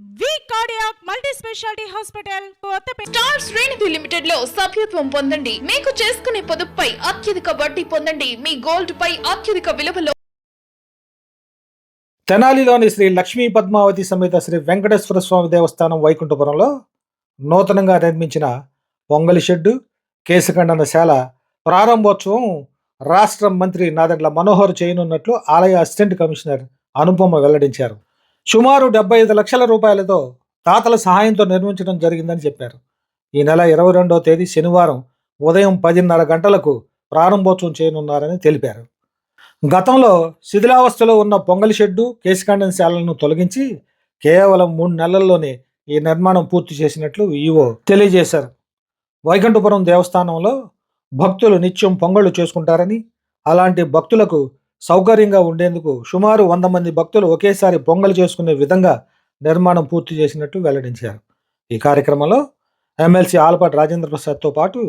Zodiac multi speciality hospital Kothapeta star శ్రేణిధి లిమిటెడ్లో సభ్యత్వం పొందండి. మీకు చేసుకునే పొదుపుపై అత్యధిక వడ్డీ పొందండి. మీ గోల్డ్ పై అత్యధిక విలువలో తెనాలిలోని శ్రీ లక్ష్మీ పద్మావతి సమేత శ్రీ వెంకటేశ్వర స్వామి దేవస్థానం వైకుంఠపురంలో నూతనంగా నిర్మించిన పొంగలి షెడ్డు కేశఖండన శాల ప్రారంభోత్సవం రాష్ట్ర మంత్రి నాదెండ్ల మనోహర్ చేయనున్నట్లు ఆలయ అసిస్టెంట్ కమిషనర్ అనుపమ వెల్లడించారు. సుమారు డెబ్బై ఐదు లక్షల రూపాయలతో తాతల సహాయంతో నిర్మించడం జరిగిందని చెప్పారు. ఈ నెల ఇరవై రెండవ తేదీ శనివారం ఉదయం పదిన్నర గంటలకు ప్రారంభోత్సవం చేయనున్నారని తెలిపారు. గతంలో శిథిలావస్థలో ఉన్న పొంగలి షెడ్డు కేశఖండన శాలను తొలగించి కేవలం మూడు నెలల్లోనే ఈ నిర్మాణం పూర్తి చేసినట్లు ఈవో తెలియజేశారు. వైకుంఠపురం దేవస్థానంలో భక్తులు నిత్యం పొంగళ్ళు చేసుకుంటారని అలాంటి భక్తులకు సౌకర్యంగా ఉండేందుకు సుమారు వంద మంది భక్తులు ఒకేసారి పొంగలు చేసుకునే విధంగా నిర్మాణం పూర్తి చేసినట్టు వెల్లడించారు. ఈ కార్యక్రమంలో ఎమ్మెల్సీ ఆలపాటి రాజేంద్ర ప్రసాద్తో పాటు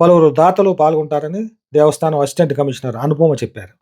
పలువురు దాతలు పాల్గొంటారని దేవస్థానం అసిస్టెంట్ కమిషనర్ అనుపమ చెప్పారు.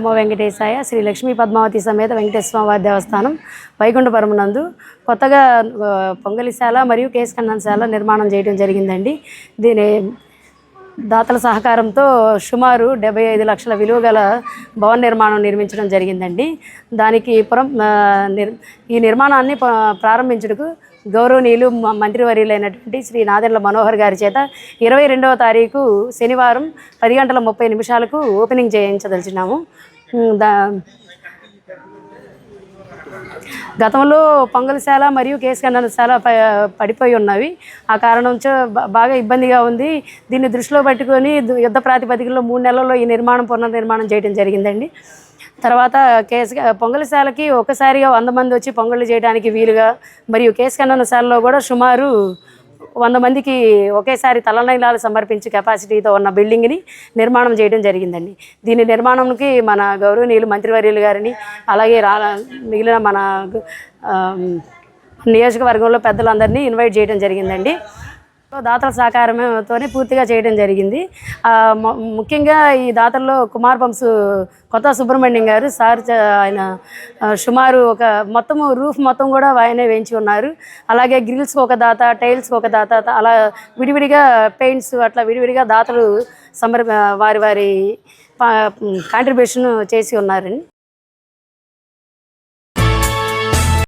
నమో వెంకటేశాయ శ్రీ లక్ష్మీ పద్మావతి సమేత వెంకటేశ్వరవారి దేవస్థానం వైకుంఠపురం నందు కొత్తగా పొంగలిశాల మరియు కేశఖండనశాల నిర్మాణం చేయడం జరిగిందండి. దీని దాతల సహకారంతో సుమారు డెబ్బై ఐదు లక్షల విలువ గల భవన నిర్మాణం నిర్మించడం జరిగిందండి. దానికి పురం నిర్ ఈ నిర్మాణాన్ని ప్రారంభించడకు ప్రారంభించుటకు గౌరవనీయులు మ- మంత్రివర్యులైనటువంటి శ్రీ నాదెండ్ల మనోహర్ గారి చేత ఇరవై రెండవ తారీఖు శనివారం పది గంటల ముప్పై నిమిషాలకు ఓపెనింగ్ చేయించదలిచినాము. దా గతంలో పొంగల్శాల మరియు కేశఖండనశాల ప పడిపోయి ఉన్నవి. ఆ కారణంతో బాగా ఇబ్బందిగా ఉంది. దీన్ని దృష్టిలో పెట్టుకొని యుద్ధ ప్రాతిపదికలో మూడు నెలల్లో ఈ నిర్మాణం పునర్నిర్మాణం చేయడం జరిగిందండి. తర్వాత కేసు పొంగలిశాలకి ఒకసారిగా వంద మంది వచ్చి పొంగళ్ళు చేయడానికి వీలుగా మరియు కేశఖండనశాలలో కూడా సుమారు వంద మందికి ఒకేసారి తలనైలాలు సమర్పించే కెపాసిటీతో ఉన్న బిల్డింగ్ని నిర్మాణం చేయడం జరిగిందండి. దీని నిర్మాణంకి మన గౌరవనీయులు మంత్రివర్యులు గారిని అలాగే రా మిగిలిన మన నియోజకవర్గంలో పెద్దలందరినీ ఇన్వైట్ చేయడం జరిగిందండి. దాతల సహకారంతోనే పూర్తిగా చేయడం జరిగింది. ముఖ్యంగా ఈ దాతల్లో కుమార్ పంప్స్ కొత్త సుబ్రహ్మణ్యం గారు సార్ ఆయన సుమారు ఒక మొత్తము రూఫ్ మొత్తం కూడా ఆయనే వేయించి ఉన్నారు. అలాగే గ్రిల్స్కి ఒక దాత టైల్స్కి ఒక దాత అలా విడివిడిగా పెయింట్స్ అట్లా విడివిడిగా దాతలు సమర్ వారి వారి కాంట్రిబ్యూషన్ చేసి ఉన్నారని